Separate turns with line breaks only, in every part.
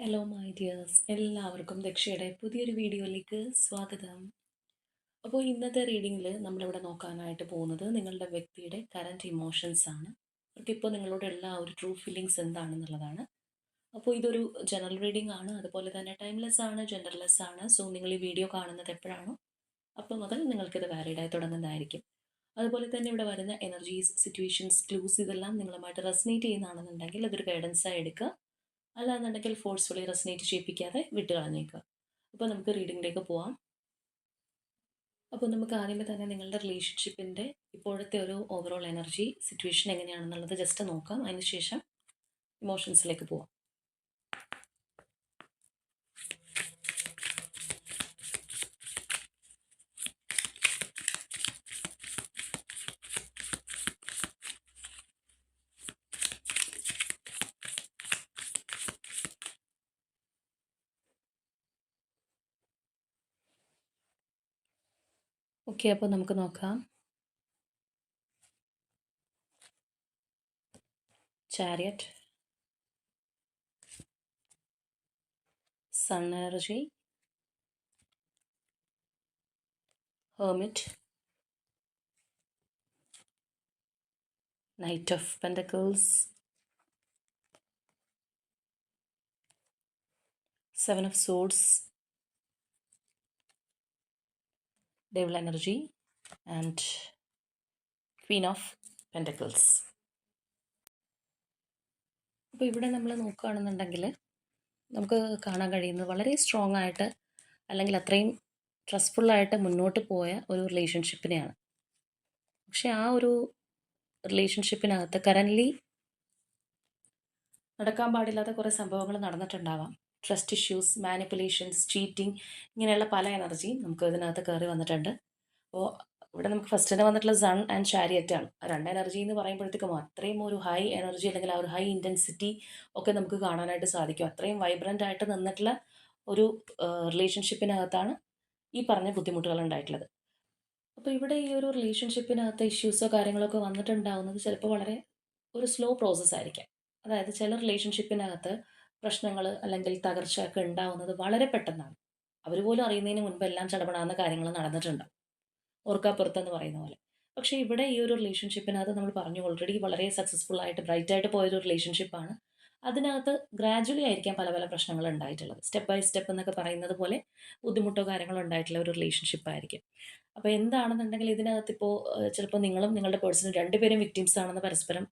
Hello my dears എല്ലാവർക്കും ദക്ഷയുടെ പുതിയൊരു വീഡിയോയിലേക്ക് സ്വാഗതം. അപ്പോൾ ഇന്നത്തെ റീഡിങ്ങിൽ നമ്മളിവിടെ നോക്കാനായിട്ട് പോകുന്നത് നിങ്ങളുടെ വ്യക്തിയുടെ കറന്റ് ഇമോഷൻസ് ആണ്. അവർക്കിപ്പോൾ നിങ്ങളോടുള്ള ആ ഒരു ട്രൂ ഫീലിങ്സ് എന്താണെന്നുള്ളതാണ്. അപ്പോൾ ഇതൊരു ജനറൽ റീഡിംഗ് ആണ്. അതുപോലെ തന്നെ ടൈംലെസ് ആണ് ജെൻഡർലെസ് ആണ്. സോ നിങ്ങൾ ഈ വീഡിയോ കാണുന്നത് എപ്പോഴാണോ അപ്പോൾ മുതൽ നിങ്ങൾക്കിത് വാലിഡായി തുടങ്ങുന്നതായിരിക്കും. അതുപോലെ തന്നെ ഇവിടെ വരുന്ന എനർജീസ് സിറ്റുവേഷൻസ് ക്ലൂസ് ഇതെല്ലാം നിങ്ങളുമായിട്ട് റെസനേറ്റ് ചെയ്യുന്നതാണെന്നുണ്ടെങ്കിൽ അതൊരു ഗൈഡൻസായി എടുക്കുക. അല്ലാന്നുണ്ടെങ്കിൽ ഫോഴ്സ്ഫുള്ളി റെസനേറ്റ് ചെയ്യിപ്പിക്കാതെ വിട്ട് കളഞ്ഞേക്കുക. അപ്പോൾ നമുക്ക് റീഡിങ്ങിലേക്ക് പോവാം. അപ്പോൾ നമുക്ക് ആദ്യമേ തന്നെ നിങ്ങളുടെ റിലേഷൻഷിപ്പിന്റെ ഇപ്പോഴത്തെ ഒരു ഓവറോൾ എനർജി സിറ്റുവേഷൻ എങ്ങനെയാണെന്നുള്ളത് ജസ്റ്റ് നോക്കാം. അതിനുശേഷം ഇമോഷൻസിലേക്ക് പോവാം. ഓക്കെ അപ്പോൾ നമുക്ക് നോക്കാം. Chariot sun energy hermit knight of pentacles seven of swords devil energy and queen of pentacles. അപ്പോൾ ഇവിടെ നമ്മൾ നോക്കുകയാണെന്നുണ്ടെങ്കിൽ നമുക്ക് കാണാൻ കഴിയുന്നത് വളരെ സ്ട്രോങ് ആയിട്ട് അല്ലെങ്കിൽ അത്രയും ട്രസ്റ്റ്ഫുള്ളായിട്ട് മുന്നോട്ട് പോയ ഒരു റിലേഷൻഷിപ്പിനെയാണ് പക്ഷെ ആ ഒരു റിലേഷൻഷിപ്പിനകത്ത് കറന്റ്ലി നടക്കാൻ പാടില്ലാത്ത കുറേ സംഭവങ്ങൾ നടന്നിട്ടുണ്ടാവാം. ട്രസ്റ്റ് ഇഷ്യൂസ് മാനിപ്പുലേഷൻസ് ചീറ്റിംഗ് ഇങ്ങനെയുള്ള പല എനർജിയും നമുക്ക് ഇതിനകത്ത് കയറി വന്നിട്ടുണ്ട്. അപ്പോൾ ഇവിടെ നമുക്ക് ഫസ്റ്റ് തന്നെ വന്നിട്ടുള്ള സൺ ആൻഡ് ചാരിയറ്റ് ആണ്. രണ്ട് എനർജി എന്ന് പറയുമ്പോഴത്തേക്കും അത്രയും ഒരു ഹൈ എനർജി അല്ലെങ്കിൽ ആ ഒരു ഹൈ ഇന്റൻസിറ്റി ഒക്കെ നമുക്ക് കാണാനായിട്ട് സാധിക്കും. അത്രയും വൈബ്രന്റ് ആയിട്ട് നിന്നിട്ടുള്ള ഒരു റിലേഷൻഷിപ്പിനകത്താണ് ഈ പറഞ്ഞ ബുദ്ധിമുട്ടുകൾ ഉണ്ടായിട്ടുള്ളത്. അപ്പോൾ ഇവിടെ ഈ ഒരു റിലേഷൻഷിപ്പിനകത്ത് ഇഷ്യൂസോ കാര്യങ്ങളൊക്കെ വന്നിട്ടുണ്ടാകുന്നത് ചിലപ്പോൾ വളരെ ഒരു സ്ലോ പ്രോസസ്സ് ആയിരിക്കാം. അതായത് ചില റിലേഷൻഷിപ്പിനകത്ത് പ്രശ്നങ്ങൾ അല്ലെങ്കിൽ തകർച്ചയൊക്കെ ഉണ്ടാവുന്നത് വളരെ പെട്ടെന്നാണ്. അവർ പോലും അറിയുന്നതിന് മുൻപ് എല്ലാം ചടപടാവുന്ന കാര്യങ്ങൾ നടന്നിട്ടുണ്ടാവും ഓർക്കാപ്പുറത്തെന്ന് പറയുന്ന പോലെ. പക്ഷേ ഇവിടെ ഈ ഒരു റിലേഷൻഷിപ്പിനകത്ത് നമ്മൾ പറഞ്ഞു ഓൾറെഡി വളരെ സക്സസ്ഫുൾ ആയിട്ട് ബ്രൈറ്റ് ആയിട്ട് പോയൊരു റിലേഷൻഷിപ്പാണ് അതിനകത്ത് ഗ്രാജുവലി ആയിരിക്കാം പല പല പ്രശ്നങ്ങൾ ഉണ്ടായിട്ടുള്ളത്. സ്റ്റെപ്പ് ബൈ സ്റ്റെപ്പ് എന്നൊക്കെ പറയുന്നത് പോലെ ബുദ്ധിമുട്ടോ കാര്യങ്ങളോ ഉണ്ടായിട്ടുള്ള ഒരു റിലേഷൻഷിപ്പ് ആയിരിക്കും. അപ്പോൾ എന്താണെന്നുണ്ടെങ്കിൽ ഇതിനകത്ത് ഇപ്പോൾ ചിലപ്പോൾ നിങ്ങളും നിങ്ങളുടെ പേഴ്സണും രണ്ടുപേരും വിക്ടിംസ് ആണെന്ന് പരസ്പരം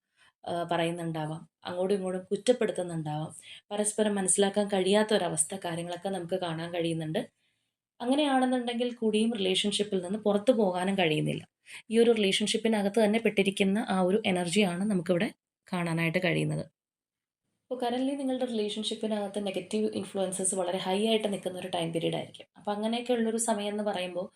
പറയുന്നുണ്ടാവാം. അങ്ങോട്ടും ഇങ്ങോട്ടും കുറ്റപ്പെടുത്തുന്നുണ്ടാവാം. പരസ്പരം മനസ്സിലാക്കാൻ കഴിയാത്ത ഒരവസ്ഥ കാര്യങ്ങളൊക്കെ നമുക്ക് കാണാൻ കഴിയുന്നുണ്ട്. അങ്ങനെയാണെന്നുണ്ടെങ്കിൽ കൂടിയും റിലേഷൻഷിപ്പിൽ നിന്ന് പുറത്തു പോകാനും കഴിയുന്നില്ല. ഈ ഒരു റിലേഷൻഷിപ്പിനകത്ത് തന്നെ പെട്ടിരിക്കുന്ന ആ ഒരു എനർജിയാണ് നമുക്കിവിടെ കാണാനായിട്ട് കഴിയുന്നത്. അപ്പോൾ കറന്റ്ലി നിങ്ങളുടെ റിലേഷൻഷിപ്പിനകത്ത് നെഗറ്റീവ് ഇൻഫ്ലുവൻസസ് വളരെ ഹൈ ആയിട്ട് നിൽക്കുന്ന ഒരു ടൈം പീരീഡ് ആയിരിക്കും. അപ്പോൾ അങ്ങനെയൊക്കെ ഉള്ളൊരു സമയം എന്ന് പറയുമ്പോൾ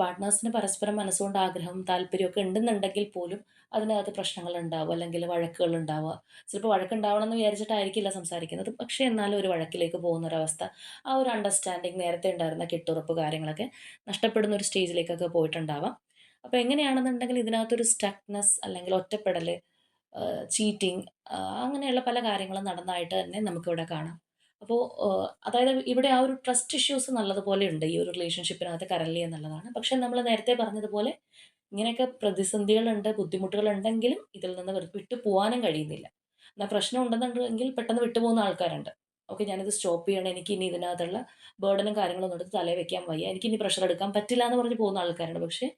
പാർട്ട്നേഴ്സിന് പരസ്പരം മനസ്സുകൊണ്ട് ആഗ്രഹം താല്പര്യമൊക്കെ ഉണ്ടെന്നുണ്ടെങ്കിൽ പോലും അതിനകത്ത് പ്രശ്നങ്ങൾ ഉണ്ടാവുക അല്ലെങ്കിൽ വഴക്കുകൾ ഉണ്ടാവുക ചിലപ്പോൾ വഴക്കുണ്ടാവണം എന്ന് വിചാരിച്ചിട്ടായിരിക്കില്ല സംസാരിക്കുന്നത്. പക്ഷേ എന്നാലും ഒരു വഴക്കിലേക്ക് പോകുന്ന ഒരവസ്ഥ ആ ഒരു അണ്ടർസ്റ്റാൻഡിങ് നേരത്തെ ഉണ്ടായിരുന്ന കെട്ടുറപ്പ് കാര്യങ്ങളൊക്കെ നഷ്ടപ്പെടുന്ന ഒരു സ്റ്റേജിലേക്കൊക്കെ പോയിട്ടുണ്ടാവാം. അപ്പോൾ എങ്ങനെയാണെന്നുണ്ടെങ്കിൽ ഇതിനകത്തൊരു സ്റ്റക്നെസ് അല്ലെങ്കിൽ ഒറ്റപ്പെടൽ ചീറ്റിംഗ് അങ്ങനെയുള്ള പല കാര്യങ്ങളും നടന്നതായിട്ട് തന്നെ നമുക്കിവിടെ കാണാം. അപ്പോൾ അതായത് ഇവിടെ ആ ഒരു ട്രസ്റ്റ് ഇഷ്യൂസ് നല്ലതുപോലെ ഉണ്ട്. ഈ ഒരു റിലേഷൻഷിപ്പിനകത്ത് കറലി എന്നുള്ളതാണ്. പക്ഷെ നമ്മൾ നേരത്തെ പറഞ്ഞതുപോലെ ഇങ്ങനെയൊക്കെ പ്രതിസന്ധികളുണ്ട് ബുദ്ധിമുട്ടുകളുണ്ടെങ്കിലും ഇതിൽ നിന്ന് വിട്ടു പോകാനും കഴിയുന്നില്ല. എന്നാൽ പ്രശ്നം ഉണ്ടെന്നുണ്ടെങ്കിൽ പെട്ടെന്ന് വിട്ടുപോകുന്ന ആൾക്കാരുണ്ട്. ഓക്കെ ഞാനിത് സ്റ്റോപ്പ് ചെയ്യണം. എനിക്ക് ഇനി ഇതിനകത്തുള്ള ബേർഡനും കാര്യങ്ങളൊന്നും എടുത്ത് തലയിൽ വെക്കാൻ വയ്യ. എനിക്ക് ഇനി പ്രഷർ എടുക്കാൻ പറ്റില്ല എന്ന് പറഞ്ഞ് പോകുന്ന ആൾക്കാരുണ്ട്. പക്ഷേ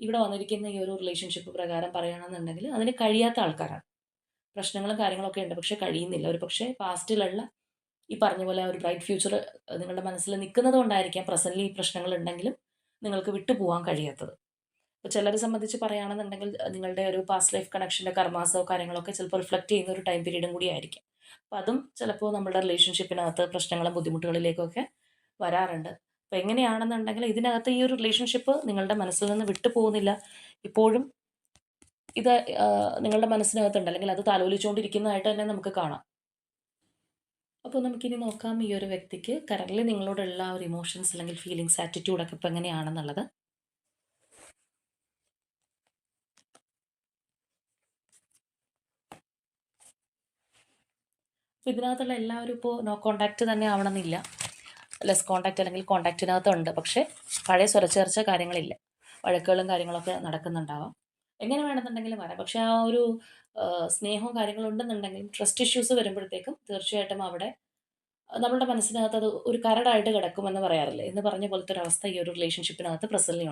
ഇവിടെ വന്നിരിക്കുന്ന ഈ ഒരു റിലേഷൻഷിപ്പ് പ്രകാരം പറയുകയാണെന്നുണ്ടെങ്കിൽ അതിന് കഴിയാത്ത ആൾക്കാരാണ്. പ്രശ്നങ്ങളും കാര്യങ്ങളൊക്കെ ഉണ്ട്. പക്ഷെ കഴിയുന്നില്ല. ഒരു പക്ഷേ പാസ്റ്റിലുള്ള ഈ പറഞ്ഞ പോലെ ഒരു ബ്രൈറ്റ് ഫ്യൂച്ചർ നിങ്ങളുടെ മനസ്സിൽ നിൽക്കുന്നത് കൊണ്ടായിരിക്കാം പ്രസന്റ്ലി ഈ പ്രശ്നങ്ങൾ ഉണ്ടെങ്കിലും നിങ്ങൾക്ക് വിട്ടുപോകാൻ കഴിയാത്തത്. അപ്പോൾ ചിലരെ സംബന്ധിച്ച് പറയുകയാണെന്നുണ്ടെങ്കിൽ നിങ്ങളുടെ ഒരു പാസ്റ്റ് ലൈഫ് കണക്ഷന്റെ കർമാസോ കാര്യങ്ങളൊക്കെ ചിലപ്പോൾ റിഫ്ലക്റ്റ് ചെയ്യുന്ന ഒരു ടൈം പീരീഡും കൂടി ആയിരിക്കും. അപ്പോൾ അതും ചിലപ്പോൾ നമ്മുടെ റിലേഷൻഷിപ്പിനകത്ത് പ്രശ്നങ്ങളും ബുദ്ധിമുട്ടുകളിലേക്കൊക്കെ വരാറുണ്ട്. അപ്പോൾ എങ്ങനെയാണെന്നുണ്ടെങ്കിൽ ഇതിനകത്ത് ഈ ഒരു റിലേഷൻഷിപ്പ് നിങ്ങളുടെ മനസ്സിൽ നിന്ന് വിട്ടുപോകുന്നില്ല ഇപ്പോഴും ഇത് നിങ്ങളുടെ മനസ്സിനകത്തുണ്ട്. അല്ലെങ്കിൽ അത് താലോലിച്ചുകൊണ്ടിരിക്കുന്നതായിട്ട് തന്നെ നമുക്ക് കാണാം. അപ്പോൾ നമുക്കിനി നോക്കാം ഈ ഒരു വ്യക്തിക്ക് കറന്റ് നിങ്ങളോടുള്ള ഒരു ഇമോഷൻസ് അല്ലെങ്കിൽ ഫീലിങ്സ് ആറ്റിറ്റ്യൂഡൊക്കെ ഇപ്പോൾ എങ്ങനെയാണെന്നുള്ളത്. ഇതിനകത്തുള്ള എല്ലാവരും ഇപ്പോൾ നോ കോണ്ടാക്റ്റ് തന്നെ ആവണമെന്നില്ല. ലെസ് കോണ്ടാക്റ്റ് അല്ലെങ്കിൽ കോണ്ടാക്റ്റിനകത്തുണ്ട് പക്ഷേ പഴയ സ്വരച്ചേർച്ച കാര്യങ്ങളില്ല. വഴക്കുകളും കാര്യങ്ങളൊക്കെ നടക്കുന്നുണ്ടാവാം. എങ്ങനെ വേണമെന്നുണ്ടെങ്കിലും വരാം. പക്ഷെ ആ ഒരു സ്നേഹവും കാര്യങ്ങളും ഉണ്ടെന്നുണ്ടെങ്കിലും ട്രസ്റ്റ് ഇഷ്യൂസ് വരുമ്പോഴത്തേക്കും തീർച്ചയായിട്ടും അവിടെ നമ്മുടെ മനസ്സിനകത്ത് അത് ഒരു കരടായിട്ട് കിടക്കുമെന്ന് പറയാറില്ലേ? എന്ന് പറഞ്ഞ പോലത്തെ ഒരു അവസ്ഥ ഈ ഒരു റിലേഷൻഷിപ്പിനകത്ത് present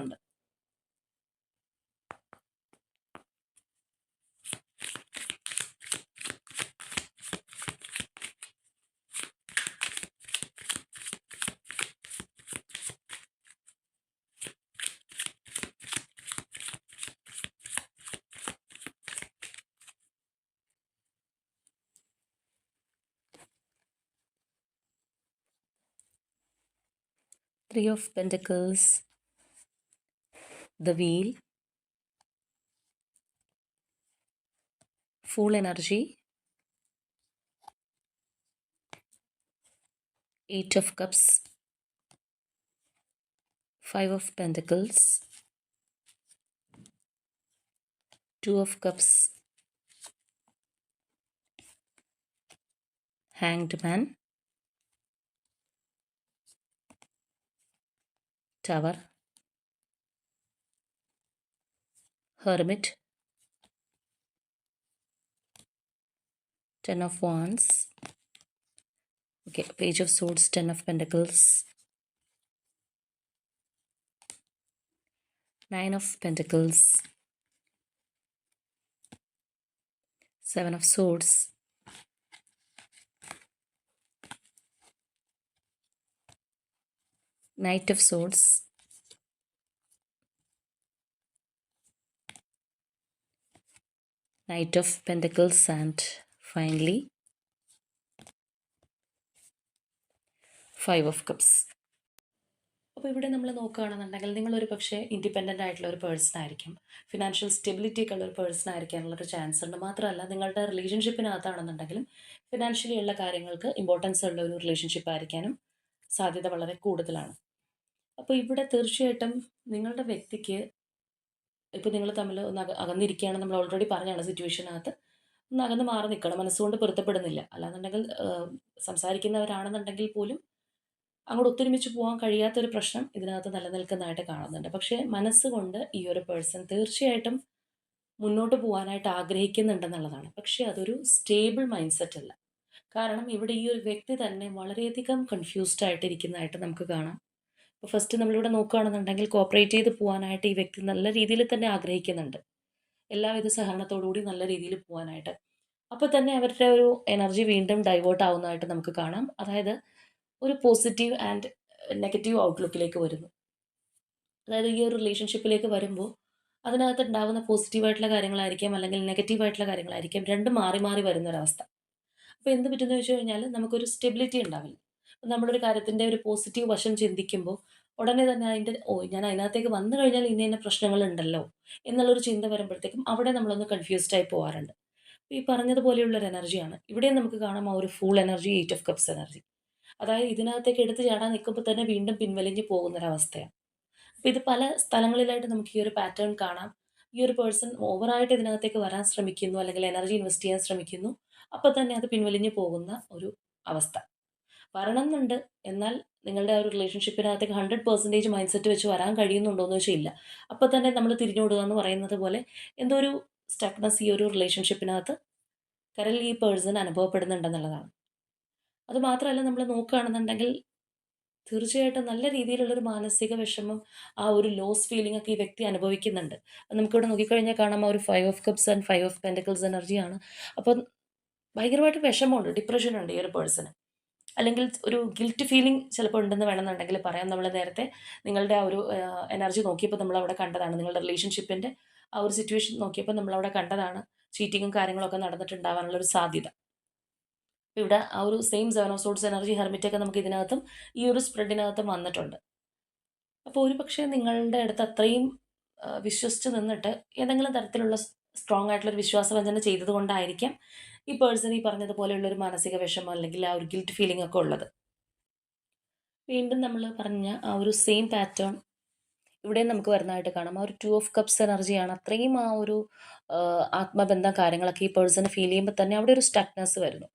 Three of Pentacles, the Wheel, Fool Energy, Eight of Cups, Five of Pentacles, Two of Cups, Hanged Man, Tower, Hermit, Ten of Wands, okay, Page of Swords, Ten of Pentacles, Nine of Pentacles, Seven of Swords, Knight of Swords, knight of Pentacles, and finally five of cups അപ്പോൾ ഇവിടെ നമ്മൾ നോക്കുകയാണെന്നുണ്ടെങ്കിൽ നിങ്ങളൊരു പക്ഷേ independent ആയിട്ടുള്ള ഒരു person ആയിരിക്കും. Financial stability ഒക്കെ ഉള്ള ഒരു പേഴ്സൺ ആയിരിക്കാനുള്ളൊരു ചാൻസ് ഉണ്ട്. മാത്രമല്ല നിങ്ങളുടെ റിലേഷൻഷിപ്പിനകത്താണെന്നുണ്ടെങ്കിലും ഫിനാൻഷ്യലി ഉള്ള കാര്യങ്ങൾക്ക് ഇമ്പോർട്ടൻസ് ഉള്ള ഒരു റിലേഷൻഷിപ്പ് ആയിരിക്കാനും സാധ്യത വളരെ കൂടുതലാണ്. അപ്പോൾ ഇവിടെ തീർച്ചയായിട്ടും നിങ്ങളുടെ വ്യക്തിക്ക് ഇപ്പോൾ നിങ്ങൾ തമ്മിൽ ഒന്ന് അകന്നിരിക്കുകയാണ് നമ്മൾ ഓൾറെഡി പറഞ്ഞാണ് സിറ്റുവേഷനകത്ത് ഒന്ന് അകന്ന് മാറി നിൽക്കണം. മനസ്സുകൊണ്ട് പൊരുത്തപ്പെടുന്നില്ല. അല്ലാന്നുണ്ടെങ്കിൽ സംസാരിക്കുന്നവരാണെന്നുണ്ടെങ്കിൽ പോലും അങ്ങോട്ട് ഒത്തൊരുമിച്ച് പോകാൻ കഴിയാത്തൊരു പ്രശ്നം ഇതിനകത്ത് നിലനിൽക്കുന്നതായിട്ട് കാണുന്നുണ്ട്. പക്ഷേ മനസ്സുകൊണ്ട് ഈ ഒരു പേഴ്സൺ തീർച്ചയായിട്ടും മുന്നോട്ട് പോകാനായിട്ട് ആഗ്രഹിക്കുന്നുണ്ടെന്നുള്ളതാണ്. പക്ഷേ അതൊരു സ്റ്റേബിൾ മൈൻഡ് സെറ്റ് അല്ല. കാരണം ഇവിടെ ഈ ഒരു വ്യക്തി തന്നെ വളരെയധികം കൺഫ്യൂസ്ഡ് ആയിട്ടിരിക്കുന്നതായിട്ട് നമുക്ക് കാണാം. ഇപ്പോൾ ഫസ്റ്റ് നമ്മളിവിടെ നോക്കുകയാണെന്നുണ്ടെങ്കിൽ കോപ്പറേറ്റ് ചെയ്ത് പോകാനായിട്ട് ഈ വ്യക്തി നല്ല രീതിയിൽ തന്നെ ആഗ്രഹിക്കുന്നുണ്ട്. എല്ലാവിധ സഹകരണത്തോടുകൂടി നല്ല രീതിയിൽ പോകാനായിട്ട് അപ്പോൾ തന്നെ അവരുടെ ഒരു എനർജി വീണ്ടും ഡൈവേർട്ട് ആവുന്നതായിട്ട് നമുക്ക് കാണാം. അതായത് ഒരു പോസിറ്റീവ് ആൻഡ് നെഗറ്റീവ് ഔട്ട്ലുക്കിലേക്ക് വരുന്നു. അതായത് ഈ ഒരു റിലേഷൻഷിപ്പിലേക്ക് വരുമ്പോൾ അതിനകത്ത് ഉണ്ടാകുന്ന പോസിറ്റീവായിട്ടുള്ള കാര്യങ്ങളായിരിക്കാം അല്ലെങ്കിൽ നെഗറ്റീവായിട്ടുള്ള കാര്യങ്ങളായിരിക്കാം. രണ്ടും മാറി മാറി വരുന്ന വരുന്നൊരവസ്ഥ. അപ്പോൾ എന്ത് പറ്റുമെന്ന് വെച്ച് കഴിഞ്ഞാൽ നമുക്കൊരു സ്റ്റെബിലിറ്റി ഉണ്ടാവില്ല. നമ്മളൊരു കാര്യത്തിന്റെ ഒരു പോസിറ്റീവ് വശം ചിന്തിക്കുമ്പോൾ ഉടനെ തന്നെ അതിന്റെ ഓ ഞാൻ അതിനകത്തേക്ക് വന്നു കഴിഞ്ഞാൽ ഇന്ന ഇന്ന പ്രശ്നങ്ങളുണ്ടല്ലോ എന്നുള്ളൊരു ചിന്ത വരുമ്പോഴത്തേക്കും അവിടെ നമ്മളൊന്ന് കൺഫ്യൂസ്ഡ് ആയി പോകാറുണ്ട് അപ്പോൾ ഈ പറഞ്ഞതുപോലെയുള്ളൊരു എനർജിയാണ് ഇവിടെ നമുക്ക് കാണാം ആ ഒരു full energy eight of cups energy അതായത് ഇതിനകത്തേക്ക് എടുത്ത് ചാടാൻ നിൽക്കുമ്പോൾ തന്നെ വീണ്ടും പിൻവലിഞ്ഞ് പോകുന്നൊരവസ്ഥയാണ്. അപ്പോൾ ഇത് പല സ്ഥലങ്ങളിലായിട്ട് നമുക്ക് ഈ ഒരു പാറ്റേൺ കാണാം. ഈ ഒരു പേഴ്സൺ ഓവറായിട്ട് ഇതിനകത്തേക്ക് വരാൻ ശ്രമിക്കുന്നു അല്ലെങ്കിൽ എനർജി ഇൻവെസ്റ്റ് ചെയ്യാൻ ശ്രമിക്കുന്നു. അപ്പോൾ തന്നെ അത് പിൻവലിഞ്ഞു പോകുന്ന ഒരു അവസ്ഥ. വരണം എന്നുണ്ട്. എന്നാൽ നിങ്ങളുടെ ആ ഒരു റിലേഷൻഷിപ്പിനകത്തേക്ക് ഹൺഡ്രഡ് പെർസെന്റേജ് മൈൻഡ് സെറ്റ് വെച്ച് വരാൻ കഴിയുന്നുണ്ടോ എന്ന് വെച്ചാൽ ഇല്ല. അപ്പോൾ തന്നെ നമ്മൾ തിരിഞ്ഞുവിടുക എന്ന് പറയുന്നത് പോലെ എന്തോ ഒരു സ്റ്റക്നസ് ഈ ഒരു റിലേഷൻഷിപ്പിനകത്ത് കരൽ ഈ പേഴ്സൺ അനുഭവപ്പെടുന്നുണ്ടെന്നുള്ളതാണ്. അത് മാത്രമല്ല നമ്മൾ നോക്കുകയാണെന്നുണ്ടെങ്കിൽ തീർച്ചയായിട്ടും നല്ല രീതിയിലുള്ളൊരു മാനസിക വിഷമം ആ ഒരു ലോസ് ഫീലിംഗ് ഒക്കെ ഈ വ്യക്തി അനുഭവിക്കുന്നുണ്ട്. നമുക്കിവിടെ നോക്കിക്കഴിഞ്ഞാൽ കാണാം ആ ഒരു five of cups and five of pentacles എനർജിയാണ് അപ്പം ഭയങ്കരമായിട്ട് വിഷമമുണ്ട്. ഡിപ്രഷൻ ഉണ്ട് ഈ ഒരു പേഴ്സണ് അല്ലെങ്കിൽ ഒരു ഗിൽറ്റ് ഫീലിംഗ് ചിലപ്പോൾ ഉണ്ടെന്ന് വേണമെന്നുണ്ടെങ്കിൽ പറയാം. നമ്മൾ നേരത്തെ നിങ്ങളുടെ ആ ഒരു എനർജി നോക്കിയപ്പോൾ നമ്മളവിടെ കണ്ടതാണ്. നിങ്ങളുടെ റിലേഷൻഷിപ്പിന്റെ ആ ഒരു സിറ്റുവേഷൻ നോക്കിയപ്പോൾ നമ്മളവിടെ കണ്ടതാണ്. ചീറ്റിങ്ങും കാര്യങ്ങളൊക്കെ നടന്നിട്ടുണ്ടാവാനുള്ള ഒരു സാധ്യത. ഇവിടെ ആ ഒരു same seven of swords energy ഹെർമിറ്റൊക്കെ നമുക്ക് ഇതിനകത്തും ഈ ഒരു സ്പ്രെഡിനകത്തും വന്നിട്ടുണ്ട്. അപ്പോൾ ഒരു നിങ്ങളുടെ അടുത്ത് അത്രയും വിശ്വസിച്ച് നിന്നിട്ട് ഏതെങ്കിലും തരത്തിലുള്ള സ്ട്രോങ് ആയിട്ടുള്ള ഒരു വിശ്വാസവഞ്ചന ചെയ്തത് കൊണ്ടായിരിക്കാം ഈ പേഴ്സൺ ഈ പറഞ്ഞതുപോലെയുള്ളൊരു മാനസിക വിഷമം അല്ലെങ്കിൽ ആ ഒരു ഗിൽറ്റ് ഫീലിംഗ് ഒക്കെ ഉള്ളത്. വീണ്ടും നമ്മൾ പറഞ്ഞ ആ ഒരു സെയിം പാറ്റേൺ ഇവിടെ നമുക്ക് വരുന്നതായിട്ട് കാണാം. ആ ഒരു ടു ഓഫ് കപ്സ് എനർജിയാണ് അത്രയും ആ ഒരു ആത്മബന്ധം കാര്യങ്ങളൊക്കെ ഈ പേഴ്സൺ ഫീൽ ചെയ്യുമ്പോൾ തന്നെ അവിടെ ഒരു സ്റ്റക്നെസ് വരുന്നു.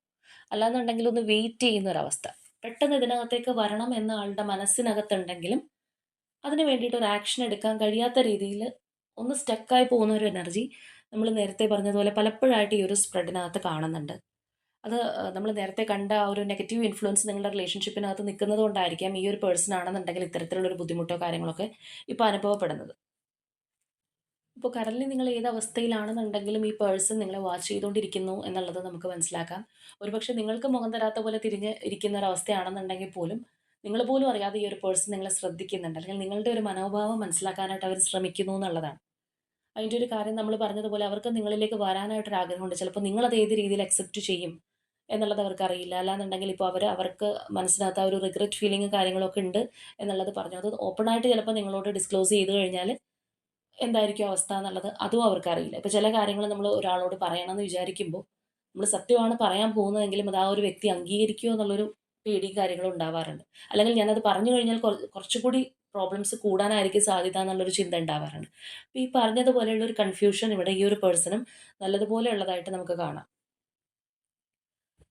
അല്ലാന്നുണ്ടെങ്കിൽ ഒന്ന് വെയിറ്റ് ചെയ്യുന്ന ഒരവസ്ഥ പെട്ടെന്ന് ഇതിനകത്തേക്ക് വരണം എന്ന ആളുടെ മനസ്സിനകത്തുണ്ടെങ്കിലും അതിന് വേണ്ടിയിട്ട് ഒരു ആക്ഷൻ എടുക്കാൻ കഴിയാത്ത രീതിയിൽ ഒന്ന് സ്റ്റക്കായി പോകുന്ന ഒരു എനർജി നമ്മൾ നേരത്തെ പറഞ്ഞതുപോലെ പലപ്പോഴായിട്ട് ഈ ഒരു സ്പ്രെഡിനകത്ത് കാണുന്നുണ്ട്. അത് നമ്മൾ നേരത്തെ കണ്ട ആ ഒരു നെഗറ്റീവ് ഇൻഫ്ലുവൻസ് നിങ്ങളുടെ റിലേഷൻഷിപ്പിനകത്ത് നിൽക്കുന്നത് കൊണ്ടായിരിക്കാം ഈ ഒരു പേഴ്സൺ ആണെന്നുണ്ടെങ്കിൽ ഇത്തരത്തിലുള്ള ഒരു ബുദ്ധിമുട്ടോ കാര്യങ്ങളൊക്കെ ഇപ്പോൾ അനുഭവപ്പെടുന്നത്. ഇപ്പോൾ കറൻലി നിങ്ങൾ ഏത് അവസ്ഥയിലാണെന്നുണ്ടെങ്കിലും ഈ പേഴ്സൺ നിങ്ങളെ വാച്ച് ചെയ്തുകൊണ്ടിരിക്കുന്നു എന്നുള്ളത് നമുക്ക് മനസ്സിലാക്കാം. ഒരുപക്ഷെ നിങ്ങൾക്ക് മുഖം തരാത്ത പോലെ തിരിഞ്ഞ് ഇരിക്കുന്ന ഒരു അവസ്ഥയാണെന്നുണ്ടെങ്കിൽ പോലും നിങ്ങൾ പോലും അറിയാതെ ഈ ഒരു പേഴ്സൺ നിങ്ങളെ ശ്രദ്ധിക്കുന്നുണ്ട്. അല്ലെങ്കിൽ നിങ്ങളുടെ ഒരു മനോഭാവം മനസ്സിലാക്കാനായിട്ട് അവർ ശ്രമിക്കുന്നു എന്നുള്ളതാണ്. അതിന്റെ ഒരു കാര്യം നമ്മൾ പറഞ്ഞതുപോലെ അവർക്ക് നിങ്ങളിലേക്ക് വരാനായിട്ടൊരു ആഗ്രഹമുണ്ട് ചിലപ്പോൾ നിങ്ങളത് ഏത് രീതിയിൽ അക്സെപ്റ്റ് ചെയ്യും എന്നുള്ളത് അവർക്ക് അറിയില്ല അല്ലാന്നുണ്ടെങ്കിൽ ഇപ്പോൾ അവർ അവർക്ക് മനസ്സിനകത്ത് ആ ഒരു റിഗ്രറ്റ് ഫീലിംഗ് കാര്യങ്ങളൊക്കെ ഉണ്ട് എന്നുള്ളത് പറഞ്ഞു. അത് ഓപ്പൺ ആയിട്ട് ചിലപ്പോൾ നിങ്ങളോട് ഡിസ്ക്ലോസ് ചെയ്ത് കഴിഞ്ഞാൽ എന്തായിരിക്കും അവസ്ഥ എന്നുള്ളത് അതും അവർക്കറിയില്ല. ഇപ്പോൾ ചില കാര്യങ്ങൾ നമ്മൾ ഒരാളോട് പറയണമെന്ന് വിചാരിക്കുമ്പോൾ നമ്മൾ സത്യമാണ് പറയാൻ പോകുന്നതെങ്കിലും അത് ആ ഒരു വ്യക്തി അംഗീകരിക്കുമോ എന്നുള്ളൊരു പേടിയും കാര്യങ്ങളും ഉണ്ടാവാറുണ്ട്. അല്ലെങ്കിൽ ഞാനത് പറഞ്ഞു കഴിഞ്ഞാൽ കുറ- കുറച്ചുകൂടി പ്രോബ്ലംസ് കൂടാനായിരിക്കും സാധ്യത എന്നുള്ളൊരു ചിന്ത ഉണ്ടാവാറുണ്ട്. അപ്പോൾ ഈ പറഞ്ഞതുപോലെയുള്ള ഒരു കൺഫ്യൂഷൻ ഇവിടെ ഈ ഒരു പേഴ്സണും നല്ലതുപോലെ ഉള്ളതായിട്ട് നമുക്ക് കാണാം.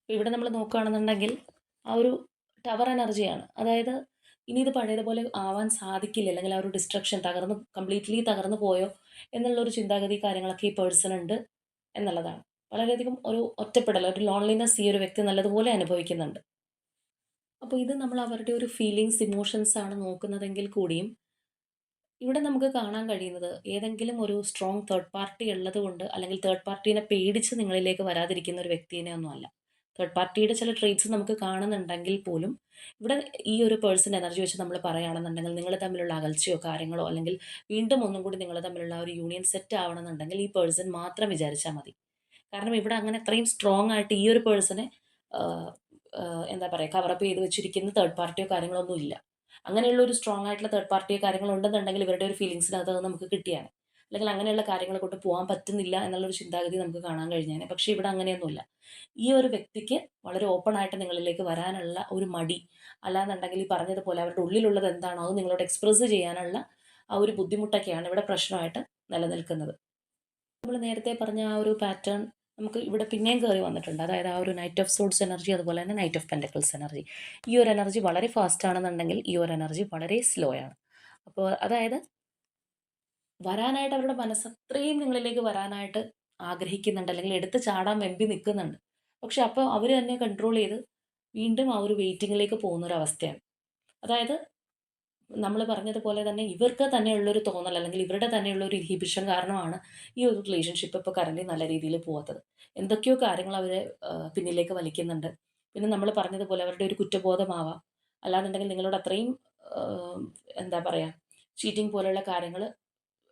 ഇവിടെ നമ്മൾ നോക്കുകയാണെന്നുണ്ടെങ്കിൽ ആ ഒരു ടവർ എനർജിയാണ് അതായത് ഇനി ഇത് പഴയതുപോലെ ആവാൻ സാധിക്കില്ല അല്ലെങ്കിൽ ആ ഒരു ഡിസ്ട്രക്ഷൻ തകർന്ന് കംപ്ലീറ്റ്ലി തകർന്നു പോയോ എന്നുള്ളൊരു ചിന്താഗതി കാര്യങ്ങളൊക്കെ ഈ പേഴ്സൺ ഉണ്ട് എന്നുള്ളതാണ്. വളരെയധികം ഒരു ഒറ്റപ്പെടൽ ഒരു ലോൺലിനെസ് ഈ ഒരു വ്യക്തി നല്ലതുപോലെ അനുഭവിക്കുന്നുണ്ട്. അപ്പോൾ ഇത് നമ്മൾ അവരുടെ ഒരു ഫീലിങ്സ് ഇമോഷൻസ് ആണ് നോക്കുന്നതെങ്കിൽ കൂടിയും ഇവിടെ നമുക്ക് കാണാൻ കഴിയുന്നത് ഏതെങ്കിലും ഒരു സ്ട്രോങ് തേർഡ് പാർട്ടി ഉള്ളത് കൊണ്ട് അല്ലെങ്കിൽ തേർഡ് പാർട്ടീനെ പേടിച്ച് നിങ്ങളിലേക്ക് വരാതിരിക്കുന്ന ഒരു വ്യക്തിനെ ഒന്നുമല്ല തേർഡ് പാർട്ടിയുടെ ചില ട്രേറ്റ്സ് നമുക്ക് കാണുന്നുണ്ടെങ്കിൽ പോലും ഇവിടെ ഈ ഒരു പേഴ്സൺ എനർജി വെച്ച് നമ്മൾ പറയുകയാണെന്നുണ്ടെങ്കിൽ നിങ്ങൾ തമ്മിലുള്ള അകൽച്ചയോ കാര്യങ്ങളോ അല്ലെങ്കിൽ വീണ്ടും ഒന്നും കൂടി നിങ്ങൾ തമ്മിലുള്ള ഒരു യൂണിയൻ സെറ്റ് ആവണമെന്നുണ്ടെങ്കിൽ ഈ പേഴ്സൺ മാത്രം വിചാരിച്ചാൽ മതി. കാരണം ഇവിടെ അങ്ങനെ അത്രയും സ്ട്രോങ് ആയിട്ട് ഈ ഒരു പേഴ്സണെ എന്താ പറയുക കവറപ്പ് ചെയ്ത് വെച്ചിരിക്കുന്ന തേർഡ് പാർട്ടിയോ കാര്യങ്ങളോ ഒന്നും ഇല്ല. അങ്ങനെയുള്ള ഒരു സ്ട്രോങ് ആയിട്ടുള്ള തേർഡ് പാർട്ടിയോ കാര്യങ്ങൾ ഉണ്ടെന്നുണ്ടെങ്കിൽ ഇവരുടെ ഒരു ഫീലിങ്സിനകത്ത് നമുക്ക് കിട്ടിയാണ്. അല്ലെങ്കിൽ അങ്ങനെയുള്ള കാര്യങ്ങളെക്കൊണ്ട് കൊണ്ട് പോകാൻ പറ്റുന്നില്ല എന്നുള്ളൊരു ചിന്താഗതി നമുക്ക് കാണാൻ കഴിഞ്ഞാൽ പക്ഷേ ഇവിടെ അങ്ങനെയൊന്നുമില്ല. ഈ ഒരു വ്യക്തിക്ക് വളരെ ഓപ്പൺ ആയിട്ട് നിങ്ങളിലേക്ക് വരാനുള്ള ഒരു മടി അല്ലാന്നുണ്ടെങ്കിൽ ഈ പറഞ്ഞതുപോലെ അവരുടെ ഉള്ളിലുള്ളത് എന്താണോ അത് നിങ്ങളോട് എക്സ്പ്രസ് ചെയ്യാനുള്ള ആ ഒരു ബുദ്ധിമുട്ടൊക്കെയാണ് ഇവിടെ പ്രശ്നമായിട്ട് നിലനിൽക്കുന്നത്. നമ്മൾ നേരത്തെ പറഞ്ഞ ആ ഒരു പാറ്റേൺ നമുക്ക് ഇവിടെ പിന്നെയും കയറി വന്നിട്ടുണ്ട്. അതായത് ആ ഒരു നൈറ്റ് ഓഫ് സോഡ്സ് എനർജി അതുപോലെ തന്നെ നൈറ്റ് ഓഫ് പെന്റക്കിൾസ് എനർജി ഈ ഒരു എനർജി വളരെ ഫാസ്റ്റ് ആണെന്നുണ്ടെങ്കിൽ ഈ ഒരു എനർജി വളരെ സ്ലോ ആണ്. അപ്പോൾ അതായത് വരാനായിട്ട് അവരുടെ മനസ്സ് അത്രയും നിങ്ങളിലേക്ക് വരാനായിട്ട് ആഗ്രഹിക്കുന്നുണ്ട്. അല്ലെങ്കിൽ എടുത്ത് ചാടാൻ വെമ്പി നിൽക്കുന്നുണ്ട്. പക്ഷെ അപ്പോൾ അവർ തന്നെ കൺട്രോൾ ചെയ്ത് വീണ്ടും ആ ഒരു വെയിറ്റിങ്ങിലേക്ക് പോകുന്നൊരവസ്ഥയാണ് അതായത് നമ്മൾ പറഞ്ഞതുപോലെ തന്നെ ഇവർക്ക് തന്നെയുള്ളൊരു തോന്നൽ അല്ലെങ്കിൽ ഇവരുടെ തന്നെയുള്ള ഒരു ഇൻഹിബിഷൻ കാരണമാണ് ഈ ഒരു റിലേഷൻഷിപ്പ് ഇപ്പോൾ കറന്റ് നല്ല രീതിയിൽ പോകാത്തത് എന്തൊക്കെയോ കാര്യങ്ങൾ അവരെ പിന്നിലേക്ക് വലിക്കുന്നുണ്ട്. പിന്നെ നമ്മൾ പറഞ്ഞതുപോലെ അവരുടെ ഒരു കുറ്റബോധമാവാം. അല്ലാന്നുണ്ടെങ്കിൽ നിങ്ങളോട് അത്രയും എന്താ പറയുക ചീറ്റിംഗ് പോലെയുള്ള കാര്യങ്ങൾ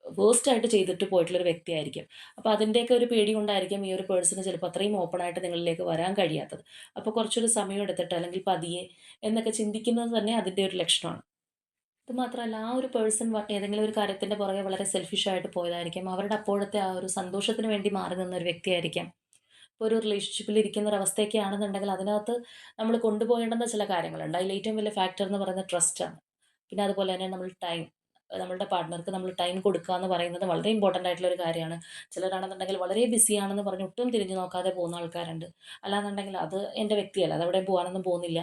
വേസ്റ്റ് ആയിട്ട് ചെയ്തിട്ട് പോയിട്ടുള്ളൊരു വ്യക്തിയായിരിക്കും. അപ്പോൾ അതിന്റെയൊക്കെ ഒരു പേടി കൊണ്ടായിരിക്കും ഈ ഒരു പേഴ്സണ് ചിലപ്പോൾ അത്രയും ഓപ്പൺ ആയിട്ട് നിങ്ങളിലേക്ക് വരാൻ കഴിയാത്തത്. അപ്പോൾ കുറച്ചൊരു സമയം എടുത്തിട്ട് അല്ലെങ്കിൽ പതിയെ എന്നൊക്കെ ചിന്തിക്കുന്നത് തന്നെ അതിന്റെ ഒരു ലക്ഷണമാണ്. ഇത് മാത്രമല്ല ആ ഒരു പേഴ്സൺ ഏതെങ്കിലും ഒരു കാര്യത്തിന്റെ പുറകെ വളരെ സെൽഫിഷായിട്ട് പോയതായിരിക്കും. അവരുടെ അപ്പോഴത്തെ ആ ഒരു സന്തോഷത്തിന് വേണ്ടി മാറി നിന്ന ഒരു വ്യക്തിയായിരിക്കാം. ഇപ്പോൾ ഒരു റിലേഷൻഷിപ്പിൽ ഇരിക്കുന്ന ഒരു അവസ്ഥയൊക്കെ ആണെന്നുണ്ടെങ്കിൽ അതിനകത്ത് നമ്മൾ കൊണ്ടുപോകേണ്ടുന്ന ചില കാര്യങ്ങളുണ്ട്. അതിൽ ഏറ്റവും വലിയ ഫാക്ടർ എന്ന് പറയുന്നത് ട്രസ്റ്റാണ് പിന്നെ അതുപോലെ തന്നെ നമ്മൾ ടൈം നമ്മളുടെ പാർട്ട്ണർക്ക് നമ്മൾ ടൈം കൊടുക്കുക എന്ന് പറയുന്നത് വളരെ ഇമ്പോർട്ടന്റ് ആയിട്ടുള്ള ഒരു കാര്യമാണ്. ചിലരാണെന്നുണ്ടെങ്കിൽ വളരെ ബിസി ആണെന്ന് പറഞ്ഞ് ഒട്ടും തിരിഞ്ഞു നോക്കാതെ പോകുന്ന ആൾക്കാരുണ്ട്. അല്ലാന്നുണ്ടെങ്കിൽ അത് എന്റെ വ്യക്തിയല്ല. അത് അവിടെ പോകാനൊന്നും പോകുന്നില്ല.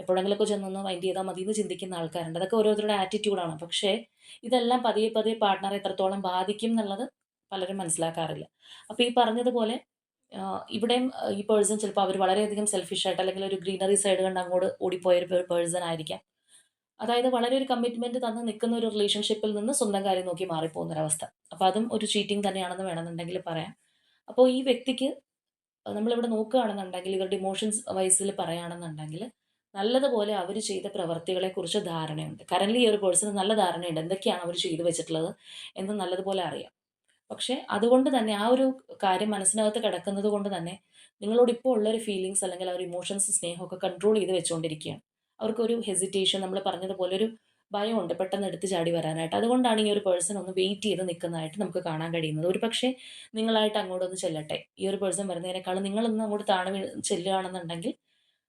എപ്പോഴെങ്കിലുമൊക്കെ ചെന്നൊന്ന് മൈൻഡ് ചെയ്താൽ മതി എന്ന് ചിന്തിക്കുന്ന ആൾക്കാരുണ്ട്. അതൊക്കെ ഓരോരുത്തരുടെ ആറ്റിറ്റ്യൂഡാണ് പക്ഷേ ഇതെല്ലാം പതിയെ പതിയെ പാർട്ട്ണറെ എത്രത്തോളം ബാധിക്കും എന്നുള്ളത് പലരും മനസ്സിലാക്കാറില്ല. അപ്പോൾ ഈ പറഞ്ഞതുപോലെ ഇവിടെയും ഈ പേഴ്സൺ ചിലപ്പോൾ അവർ വളരെയധികം സെൽഫിഷ് ആയിട്ട് അല്ലെങ്കിൽ ഒരു ഗ്രീനറി സൈഡ് കണ്ട് അങ്ങോട്ട് ഓടിപ്പോയ ഒരു പേഴ്സൺ ആയിരിക്കാം. അതായത് വളരെ ഒരു കമ്മിറ്റ്മെന്റ് തന്ന് നിൽക്കുന്ന ഒരു റിലേഷൻഷിപ്പിൽ നിന്ന് സ്വന്തം കാര്യം നോക്കി മാറിപ്പോകുന്ന ഒരവസ്ഥ അപ്പോൾ അതും ഒരു ചീറ്റിംഗ് തന്നെയാണെന്ന് വേണമെന്നുണ്ടെങ്കിൽ പറയാം. അപ്പോൾ ഈ വ്യക്തിക്ക് നമ്മളിവിടെ നോക്കുകയാണെന്നുണ്ടെങ്കിൽ ഇവരുടെ ഇമോഷൻസ് വൈസിൽ പറയുകയാണെന്നുണ്ടെങ്കിൽ നല്ലതുപോലെ അവർ ചെയ്ത പ്രവർത്തികളെക്കുറിച്ച് ധാരണയുണ്ട്. കറന്റ് ഈ ഒരു പേഴ്സണ് നല്ല ധാരണയുണ്ട്. എന്തൊക്കെയാണ് അവർ ചെയ്തു വെച്ചിട്ടുള്ളത് എന്ന് നല്ലതുപോലെ അറിയാം. പക്ഷേ അതുകൊണ്ട് തന്നെ ആ ഒരു കാര്യം മനസ്സിനകത്ത് കിടക്കുന്നത് കൊണ്ട് തന്നെ നിങ്ങളോട് ഇപ്പോൾ ഉള്ളൊരു ഫീലിങ്സ് അല്ലെങ്കിൽ ആ ഒരു ഇമോഷൻസ് സ്നേഹമൊക്കെ കൺട്രോൾ ചെയ്ത് വെച്ചുകൊണ്ടിരിക്കുകയാണ് അവർക്കൊരു ഹെസിറ്റേഷൻ നമ്മൾ പറഞ്ഞതുപോലെ ഒരു ഭയമുണ്ട് പെട്ടെന്ന് എടുത്ത് ചാടി വരാനായിട്ട്. അതുകൊണ്ടാണ് ഈ ഒരു പേഴ്സൺ ഒന്ന് വെയിറ്റ് ചെയ്ത് നിൽക്കുന്നതായിട്ട് നമുക്ക് കാണാൻ കഴിയുന്നത്. ഒരു പക്ഷേ നിങ്ങളായിട്ട് അങ്ങോട്ടൊന്ന് ചെല്ലട്ടെ. ഈ ഒരു പേഴ്സൺ വരുന്നതിനേക്കാളും നിങ്ങളൊന്ന് അങ്ങോട്ട് താണു ചെല്ലുകയാണെന്നുണ്ടെങ്കിൽ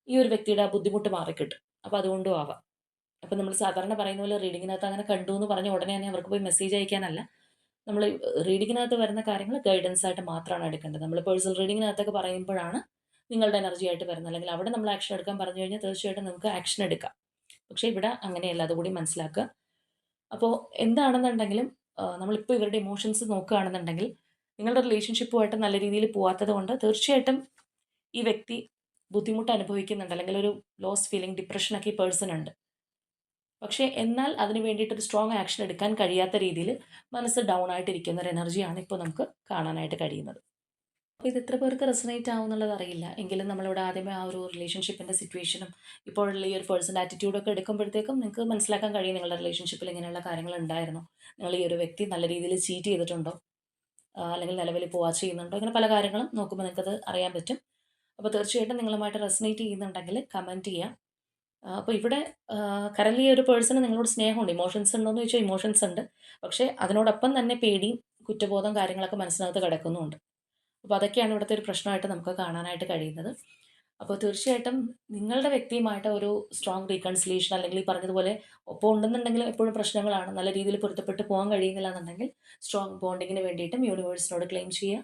ഈ ഒരു വ്യക്തിയുടെ ആ ബുദ്ധിമുട്ട് മാറിക്കിട്ടും. അപ്പോൾ അതുകൊണ്ടും ആവാം. അപ്പോൾ നമ്മൾ സാധാരണ പറയുന്ന പോലെ റീഡിങ്ങിനകത്ത് അങ്ങനെ കണ്ടു എന്ന് പറഞ്ഞ ഉടനെ തന്നെ അവർക്ക് പോയി മെസ്സേജ് അയക്കാനല്ല. നമ്മൾ റീഡിങ്ങിനകത്ത് വരുന്ന കാര്യങ്ങൾ ഗൈഡൻസ് ആയിട്ട് മാത്രമാണ് എടുക്കേണ്ടത്. നമ്മൾ പേഴ്സണൽ റീഡിങ്ങിനകത്തൊക്കെ പറയുമ്പോഴാണ് നിങ്ങളുടെ എനർജി ആയിട്ട് വരുന്നത്. അല്ലെങ്കിൽ അവിടെ നമ്മൾ ആക്ഷൻ എടുക്കാൻ പറഞ്ഞു കഴിഞ്ഞാൽ തീർച്ചയായിട്ടും നമുക്ക് ആക്ഷൻ എടുക്കാം. പക്ഷേ ഇവിടെ അങ്ങനെയല്ല. അതുകൂടി മനസ്സിലാക്കുക. അപ്പോൾ എന്താണെന്നുണ്ടെങ്കിലും നമ്മളിപ്പോൾ ഇവരുടെ ഇമോഷൻസ് നോക്കുകയാണെന്നുണ്ടെങ്കിൽ നിങ്ങളുടെ റിലേഷൻഷിപ്പുമായിട്ട് നല്ല രീതിയിൽ പോവാത്തത് കൊണ്ട് തീർച്ചയായിട്ടും ഈ വ്യക്തി ബുദ്ധിമുട്ട് അനുഭവിക്കുന്നുണ്ട് അല്ലെങ്കിൽ ഒരു ലോസ് ഫീലിംഗ് ഡിപ്രഷനൊക്കെ ഈ പേഴ്സൺ ഉണ്ട്. പക്ഷേ എന്നാൽ അതിന് വേണ്ടിയിട്ട് ഒരു സ്ട്രോങ് ആക്ഷൻ എടുക്കാൻ കഴിയാത്ത രീതിയിൽ മനസ്സ് ഡൗൺ ആയിട്ടിരിക്കുന്ന ഒരു എനർജിയാണ് ഇപ്പോൾ നമുക്ക് കാണാനായിട്ട് കഴിയുന്നത്. അപ്പോൾ ഇത് എത്ര പേർക്ക് റെസനേറ്റ് ആവുന്നുള്ളത് അറിയില്ല. എങ്കിലും നമ്മളിവിടെ ആദ്യമേ ആ ഒരു റിലേഷൻഷിപ്പിന്റെ സിറ്റുവേഷനും ഇപ്പോഴുള്ള ഈ ഒരു പേഴ്സൺ ആറ്റിറ്റ്യൂഡൊക്കെ എടുക്കുമ്പോഴത്തേക്കും നിങ്ങൾക്ക് മനസ്സിലാക്കാൻ കഴിയും നിങ്ങളുടെ റിലേഷൻഷിപ്പിൽ ഇങ്ങനെയുള്ള കാര്യങ്ങൾ ഉണ്ടായിരുന്നോ. നിങ്ങൾ ഈ ഒരു വ്യക്തി നല്ല രീതിയിൽ ചീറ്റ് ചെയ്തിട്ടുണ്ടോ? അല്ലെങ്കിൽ നിലവിൽ പോവാ ചെയ്യുന്നുണ്ടോ? ഇങ്ങനെ പല കാര്യങ്ങളും നോക്കുമ്പോൾ നിങ്ങൾക്കത് അറിയാൻ പറ്റും. അപ്പോൾ തീർച്ചയായിട്ടും നിങ്ങളുമായിട്ട് റെസനേറ്റ് ചെയ്യുന്നുണ്ടെങ്കിൽ കമന്റ് ചെയ്യാം. അപ്പോൾ ഇവിടെ കറൻലി ഒരു പേഴ്സണ് നിങ്ങളോട് സ്നേഹമുണ്ട്. ഇമോഷൻസ് ഉണ്ടോ എന്ന് ചോദിച്ചാൽ ഇമോഷൻസ് ഉണ്ട്. പക്ഷേ അതിനോടൊപ്പം തന്നെ പേടിയും കുറ്റബോധം കാര്യങ്ങളൊക്കെ മനസ്സിനകത്ത് കിടക്കുന്നുമുണ്ട്. അപ്പോൾ അതൊക്കെയാണ് ഇവിടുത്തെ ഒരു പ്രശ്നമായിട്ട് നമുക്ക് കാണാനായിട്ട് കഴിയുന്നത്. അപ്പോൾ തീർച്ചയായിട്ടും നിങ്ങളുടെ വ്യക്തിയുമായിട്ട് ഒരു സ്ട്രോങ് റീകൺസിലേഷൻ അല്ലെങ്കിൽ ഈ പറഞ്ഞതുപോലെ ഒപ്പം ഉണ്ടെന്നുണ്ടെങ്കിലും എപ്പോഴും പ്രശ്നങ്ങളാണ്. നല്ല രീതിയിൽ പൊരുത്തപ്പെട്ട് പോകാൻ കഴിയുന്നില്ല എന്നുണ്ടെങ്കിൽ സ്ട്രോങ് ബോണ്ടിങ്ങിന് വേണ്ടിയിട്ടും യൂണിവേഴ്സിനോട് ക്ലെയിം ചെയ്യുക.